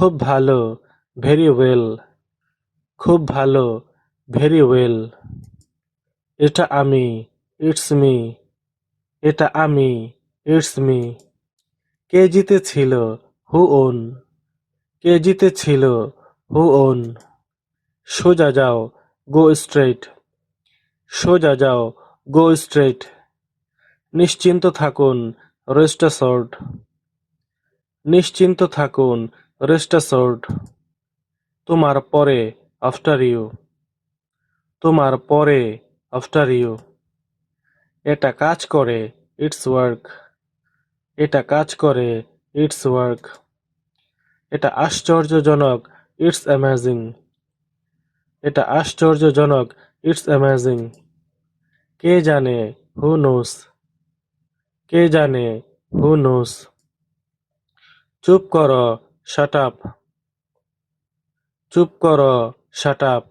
খুব ভালো very well খুব ভালো ভেরি ওয়েল এটা আমি ইটস মি এটা আমি ইটস মি কে জিতেছিল? হু ওন কে জিতেছিল? হু ওন সোজা যাও গো স্ট্রেট সোজা যাও গো স্ট্রেট নিশ্চিন্ত থাকুন রেস্ট অ্যাসর্ড নিশ্চিন্ত থাকুন রেস্ট অ্যাসর্ড তোমার পরে আফটার ইউ। তোমার পরে আফটার ইউ। এটা কাজ করে, ইটস ওয়ার্ক। এটা কাজ করে, ইটস ওয়ার্ক। এটা আশ্চর্যজনক, ইটস অ্যামেজিং। এটা আশ্চর্যজনক, ইটস অ্যামেজিং। কে জানে, হু নোস। কে জানে, হু নোস। চুপ কর শাট আপ চুপ কর শাট আপ